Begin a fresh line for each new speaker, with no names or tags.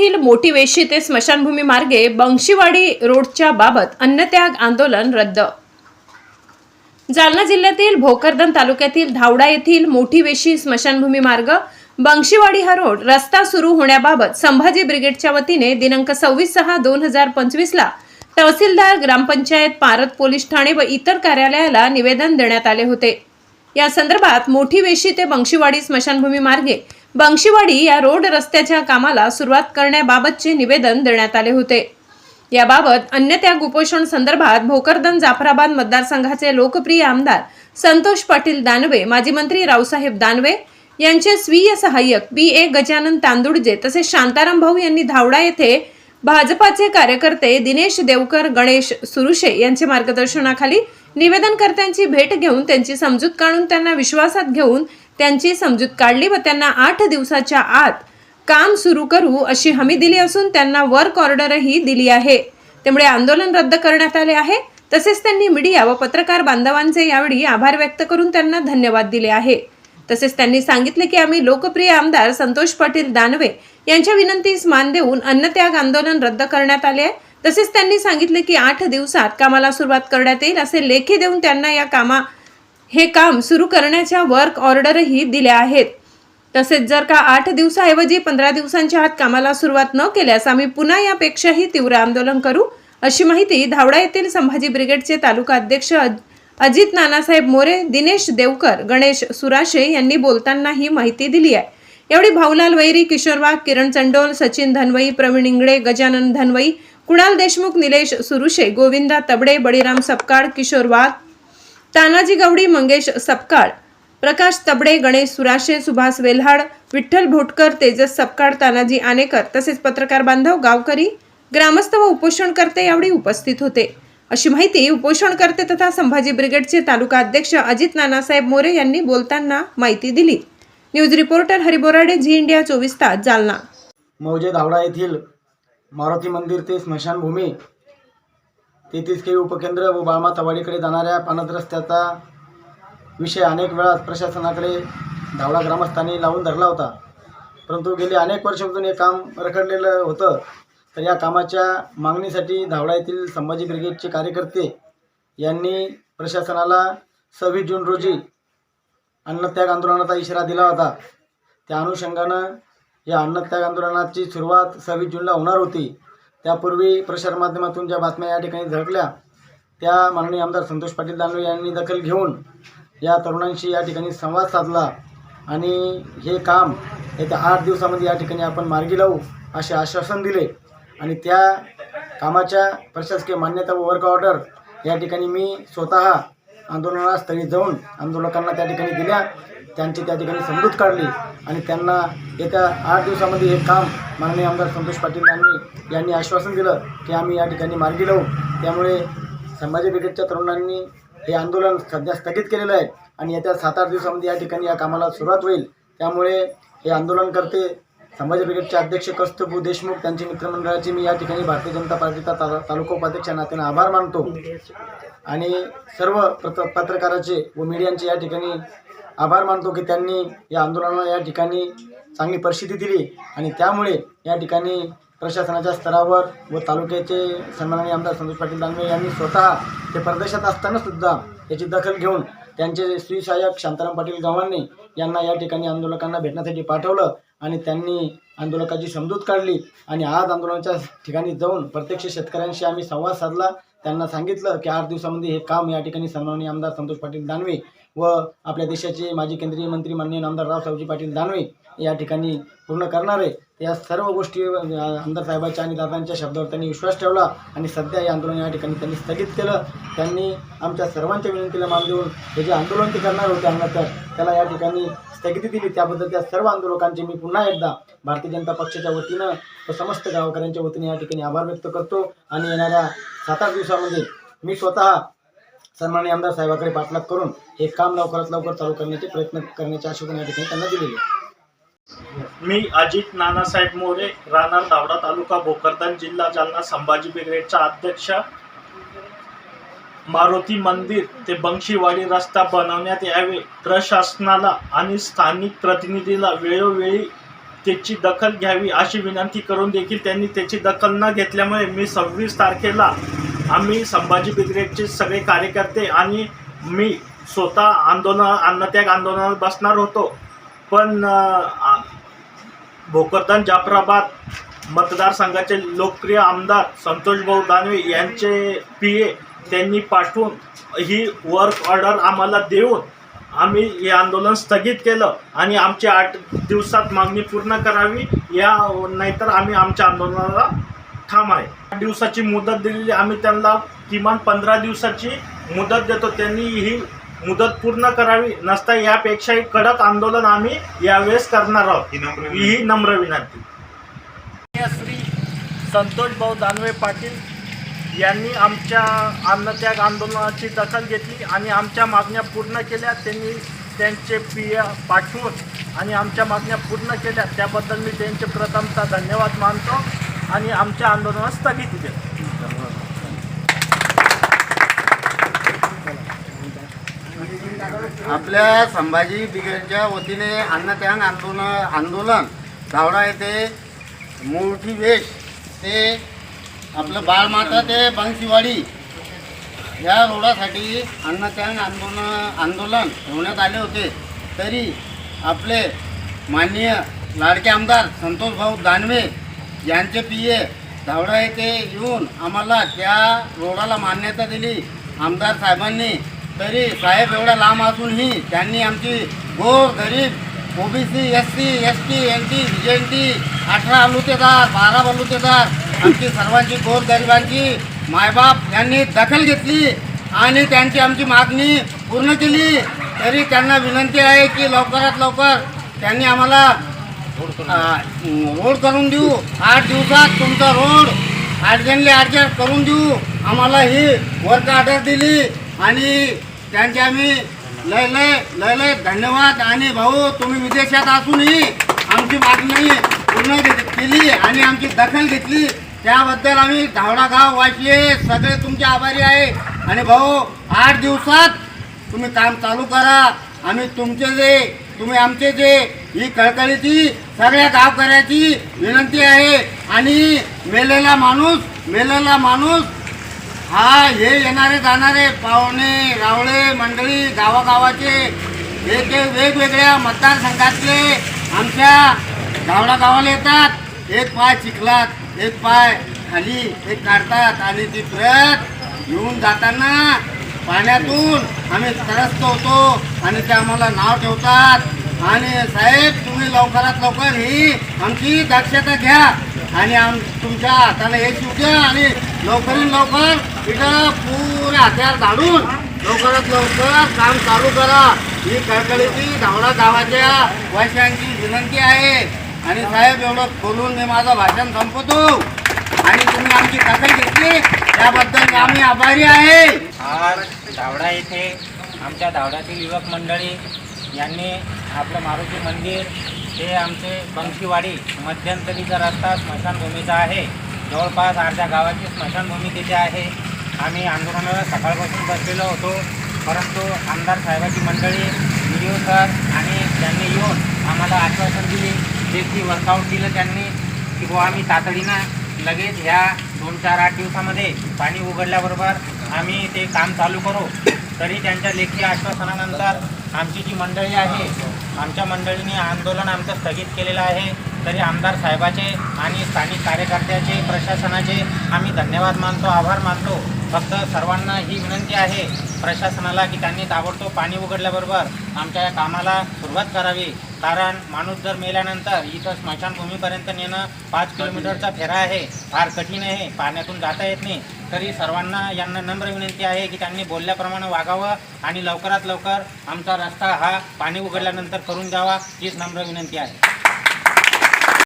येथील मोटिवेशी ते स्मशानभूमी मार्गे बंशीवाडी रोडच्या बाबत अन्नत्याग आंदोलन रद्द. जालना जिल्ह्यातील भोकरदन तालुक्यातील धावडा येथील मोठी वेशी स्मशानभूमी मार्ग बंशीवाडी हा रोड रस्ता सुरू होण्याबाबत संभाजी ब्रिगेडच्या वतीने दिनांक सव्वीस सहा दोन हजार पंचवीसला तहसीलदार ग्रामपंचायत पारत पोलीस ठाणे व इतर कार्यालयाला निवेदन देण्यात आले होते. या संदर्भात मोठी वेशी ते बंशीवाडी स्मशानभूमी मार्गे बंशीवाडी या रोड रस्त्याच्या कामाला सुरुवात करण्याबाबतचे निवेदन देण्यात आले होते. याबाबत अन्य त्या कुपोषण संदर्भात भोकरदन जाफराबाद मतदारसंघाचे लोकप्रिय आमदार संतोष पाटील दानवे माजी मंत्री रावसाहेब दानवे यांचे स्वीय सहाय्यक बी ए गजानन तांदुडजे तसेच शांताराम भाऊ यांनी धावडा येथे भाजपाचे कार्यकर्ते दिनेश देवकर गणेश सुरुशे यांचे मार्गदर्शनाखाली निवेदनकर्त्यांची भेट घेऊन त्यांची समजूत काढून त्यांना विश्वासात घेऊन त्यांची समजूत काढली व त्यांना आठ दिवसाच्या आत काम सुरू करू अशी हमी दिली असून त्यांना वर्क ऑर्डरही दिली आहे. त्यामुळे आंदोलन रद्द करण्यात आले आहे. तसेच त्यांनी मीडिया व पत्रकार बांधवांचे यावेळी आभार व्यक्त करून त्यांना धन्यवाद दिले आहे. तसेच त्यांनी सांगितले की आम्ही लोकप्रिय आमदार संतोष पाटील दानवे यांच्या विनंतीस मान देऊन अन्नत्याग आंदोलन रद्द करण्यात आले आहे. तसेच त्यांनी सांगितले की आठ दिवसात कामाला सुरुवात करण्यात येईल असे लेखी देऊन त्यांना या कामा हे काम सुरू करण्याच्या वर्क ऑर्डरही दिल्या आहेत. तसेच जर का आठ दिवसाऐवजी पंधरा दिवसांच्या आत कामाला सुरुवात न केल्यास आम्ही पुन्हा यापेक्षाही तीव्र आंदोलन करू अशी माहिती धावडा येथील संभाजी ब्रिगेडचे तालुका अध्यक्ष अज- अजित नानासाहेब मोरे दिनेश देवकर गणेश सुराशे यांनी बोलताना ही माहिती दिली आहे. एवढी भाऊलाल वैरी किशोर वाघ किरण चंडोल सचिन धनवई प्रवीण इंगळे गजानन धनवई कुणाल देशमुख निलेश सुरुशे गोविंदा तबडे बळीराम सपकाळ किशोर वाघ तानाजी गवडी मंगेश सपकाळ प्रकाश तबडे गणेश सुराशे सुभाष वेल्हाड विठ्ठल भोटकर तेजस सपकाळ तानाजी आनेकर तसेच पत्रकार बांधव गावकरी ग्रामस्थ व उपोषणकर्ते यावेळी उपस्थित होते. अशी माहिती उपोषणकर्ते तथा संभाजी ब्रिगेडचे तालुका अध्यक्ष अजित नानासाहेब मोरे यांनी बोलताना माहिती दिली. News reporter Hari Borade Zee India चोवीस तास जालना.
मौजे धावडा येथील मारुती मंदिर ते स्मशानभूमी तेहतीस केळी उपकेंद्र व बाळमातावाडीकडे जाणाऱ्या पानद रस्त्याचा विषय अनेक वेळा प्रशासनाकडे धावडा ग्रामस्थांनी लावून धरला होता. परंतु गेली अनेक वर्षापासून हे काम रखडलेलं होतं. तर या कामाच्या मागणीसाठी धावडा येथील संभाजी ब्रिगेडचे कार्यकर्ते यांनी प्रशासनाला सव्वीस जून रोजी अन्नत्याग आंदोलनाचा इशारा दिला होता. त्या अनुषंगानं या अन्नत्याग आंदोलनाची सुरुवात सव्वीस जूनला होणार होती. त्यापूर्वी प्रसारमाध्यमातून ज्या बातम्या या ठिकाणी झळकल्या त्या माननीय आमदार संतोष पाटील दानवे यांनी दखल घेऊन या तरुणांशी या ठिकाणी संवाद साधला. आणि हे काम येत्या आठ दिवसामध्ये या ठिकाणी आपण मार्गी लावू असे आश्वासन दिले. आणि त्या कामाच्या प्रशासकीय मान्यता व वर्क ऑर्डर या ठिकाणी मी स्वतः आंदोलनास्थळी जाऊन आंदोलकांना त्या ठिकाणी दिल्या. त्यांची त्या ठिकाणी समजूत काढली आणि त्यांना येत्या आठ दिवसामध्ये हे काम माननीय आमदार संतोष पाटील यांनी यांनी आश्वासन दिलं की आम्ही या ठिकाणी मार्गी लावू. त्यामुळे संभाजी ब्रिगेडच्या तरुणांनी हे आंदोलन सध्या स्थगित केलेलं आहे आणि येत्या सात आठ दिवसामध्ये या ठिकाणी या कामाला सुरुवात होईल. त्यामुळे हे आंदोलन करते संभाजी ब्रिगेडचे अध्यक्ष कस्तुभू देशमुख त्यांची मित्रमंडळाची मी या ठिकाणी भारतीय जनता पार्टीचा ता तालुका उपाध्यक्ष नात्याने आभार मानतो. आणि सर्व पत्र पत्रकाराचे व मीडियांचे या ठिकाणी आभार मानतो की त्यांनी या आंदोलनाला या ठिकाणी चांगली परिस्थिती दिली आणि त्यामुळे या ठिकाणी प्रशासनाच्या स्तरावर व तालुक्याचे सन्माननीय आमदार संतोष पाटील दानवे यांनी स्वतः ते परदेशात असताना सुद्धा याची दखल घेऊन त्यांचे श्रीसहाय्यक शांताराम पाटील गावांनी यांना या ठिकाणी आंदोलकांना भेटण्यासाठी पाठवलं आणि त्यांनी आंदोलकाची समजूत काढली आणि आज आंदोलनाच्या ठिकाणी जाऊन प्रत्यक्ष शेतकऱ्यांशी आम्ही संवाद साधला. त्यांना सांगितलं की आठ दिवसामध्ये हे काम या ठिकाणी सन्माननीय आमदार संतोष पाटील दानवे व आपल्या देशाचे माजी केंद्रीय मंत्री माननीय आमदार रावसाहेबजी पाटील दानवे या ठिकाणी पूर्ण करणार. आहे या सर्व गोष्टी आमदार साहेबांच्या आणि दादांच्या शब्दावर त्यांनी विश्वास ठेवला आणि सध्या हे आंदोलन या ठिकाणी त्यांनी स्थगित केलं. त्यांनी आमच्या सर्वांच्या विनंतीला मान देऊन हे जे आंदोलन ते करणार होते आमदार त्याला या ठिकाणी स्थगिती दिली. त्याबद्दल त्या सर्व आंदोलकांचे मी पुन्हा एकदा भारतीय जनता पक्षाच्या वतीनं व समस्त गावकऱ्यांच्या वतीने या ठिकाणी आभार व्यक्त करतो. आणि येणाऱ्या सात आठ दिवसामध्ये मी स्वतः सन्मान्य आमदार साहेबाकडे पाठलाग करून हे काम लवकरात लवकर चालू करण्याचे प्रयत्न करण्याचे आश्वासन या ठिकाणी त्यांना दिलेले
मी अजित नानासाहेब मोरे राहणार दावडा तालुका भोकरदन जिल्हा जालना संभाजी ब्रिगेडचा अध्यक्ष. मारुती मंदिर ते बंशीवाडी रस्ता बनवण्यात यावे. प्रशासनाला आणि स्थानिक प्रतिनिधीला वेळोवेळी त्याची दखल घ्यावी अशी विनंती करून देखील त्यांनी त्याची दखल न घेतल्यामुळे मी सव्वीस तारखेला आम्ही संभाजी ब्रिगेडचे सगळे कार्यकर्ते आणि मी स्वतः आंदोलन अन्नत्याग आंदोलनात बसणार होतो. पण भोकरदन जाफराबाद मतदारसंघाचे लोकप्रिय आमदार संतोषभाऊ दानवे यांचे पी ए त्यांनी पाठवून ही वर्क ऑर्डर आम्हाला देऊन आम्ही हे आंदोलन स्थगित केलं आणि आमची आठ दिवसात मागणी पूर्ण करावी या नाहीतर आम्ही आमच्या आंदोलनाला ठाम आहे. आठ दिवसाची मुदत दिलेली आम्ही त्यांना किमान पंधरा दिवसाची मुदत देतो. त्यांनी ही मुदत पूर्ण करावी. नसता यापेक्षाही कडक आंदोलन आम्ही यावेळेस करणार आहोत. ही नम्र विनंती. श्री संतोष भाऊ दानवे पाटील यांनी आमच्या अन्नत्याग आंदोलनाची दखल घेतली आणि आमच्या मागण्या पूर्ण केल्या. त्यांनी त्यांचे पी पाठवून आणि आमच्या मागण्या पूर्ण केल्या. त्याबद्दल मी त्यांचे प्रथमतः धन्यवाद मानतो. आणि आमच्या आंदोलनाला स्थगिती देतो
आपल्या संभाजी ब्रिगेडच्या वतीने अन्नत्याग आंदोलन आंदोलन धावडा येथे मोठी वेश ते आपलं बाळमाता ते बंशीवाडी या रोडासाठी अन्नत्याग आंदोलन आंदोलन ठेवण्यात आले होते. तरी आपले माननीय लाडके आमदार संतोष भाऊ दानवे यांचे पी ए धावडा येथे येऊन आम्हाला त्या रोडाला मान्यता दिली. आमदार साहेबांनी. तरी साहेब एवढा लांब असूनही त्यांनी आमची गोर गरीब OBC S C S T N T V N T अठरा बलुतेदार बारा बलुतेदार आमची सर्वांची गोर गरिबांची मायबाप यांनी दखल घेतली आणि त्यांची आमची मागणी पूर्ण केली. तरी त्यांना विनंती आहे की लवकरात लवकर त्यांनी आम्हाला रोड करून देऊ. आठ दिवसात तुमचा रोड अर्जंटली अर्जंट करून देऊ. आम्हाला ही वर्क ऑर्डर दिली आणि त्यांचे आम्ही लय लय लय लय धन्यवाद. आणि भाऊ तुम्ही विदेशात असूनही आमची मागणी पूर्ण केली आणि आमची दखल घेतली. त्याबद्दल आम्ही धावडा गाव वाचले. सगळे तुमचे आभारी आहे. आणि भाऊ आठ दिवसात तुम्ही काम चालू करा. आम्ही तुमचे जे तुम्ही आमचे जे ही कळकळीची सगळ्या गावकऱ्याची विनंती आहे. आणि मेलेला माणूस मेलेला माणूस हा हे येणारे जाणारे पाहुणे रावळे मंडळी गावागावाचे एक एक वेगवेगळ्या मतदारसंघातले आमच्या गावडा गावाला येतात. एक पाय चिखलात एक पाय खाली एक काढतात आणि ती प्रत घेऊन जाताना पाण्यातून आम्ही त्रस्त होतो आणि ते आम्हाला नाव ठेवतात. आणि साहेब तुम्ही लवकरात लवकर ही आमची दक्षता घ्या आणि आम तुमच्या हाताला हे शिव द्या आणि लवकरात लवकर इथं पुरे हत्यार धाडून लवकरात लवकर काम चालू करा. ही कळकळीची धावडा गावाच्या वैशांची विनंती आहे. आणि साहेब एवढं बोलून मी माझं भाषण संपवतो. आणि तुम्ही आमची दखल घेतली त्याबद्दल आम्ही आभारी आहे.
आज धावडा येथे आमच्या धावड्यातील युवक मंडळी यांनी आपलं मारुती मंदिर हे आमचे बंशीवाडी मध्यंतरीचा रस्ता स्मशानभूमीचा आहे. जवळपास अर्ध्या गावाची स्मशानभूमी तिथे आहे. आम्ही आंदोलनाला सकाळपासून बसलेलो होतो. परंतु आमदार साहेबाची मंडळी व्हिडिओ सर आणि त्यांनी येऊन आम्हाला आश्वासन दिले. जे की वर्कआउट दिलं त्यांनी की बुवा आम्ही तातडीनं लगेच ह्या दोन चार आठ दिवसामध्ये पाणी उघडल्याबरोबर आम्ही ते काम चालू करू. तरी त्यांच्या लेखी आश्वासनानंतर आमची जी मंडळी आहे आमच्या मंडळीने आंदोलन आमचं स्थगित केलेलं आहे. तरी आमदार साहेबाचे आणि स्थानिक कार्यकर्त्याचे प्रशासनाचे आम्ही धन्यवाद मानतो आभार मानतो. फक्त सर्वांना ही विनंती आहे प्रशासनाला की त्यांनी ताबडतोब पाणी उघडल्याबरोबर आमच्या या कामाला सुरुवात करावी. कारण माणूस जर मेल्यानंतर इथं स्मशानभूमीपर्यंत नेणं पाच किलोमीटरचा फेरा आहे फार कठीण आहे पाण्यातून जाता येत नाही. तरी सर्वांना यांना नम्र विनंती आहे की त्यांनी बोलल्याप्रमाणे वागावं आणि लवकरात लवकर आमचा रस्ता हा पाणी उघडल्यानंतर करून द्यावा हीच नम्र विनंती आहे.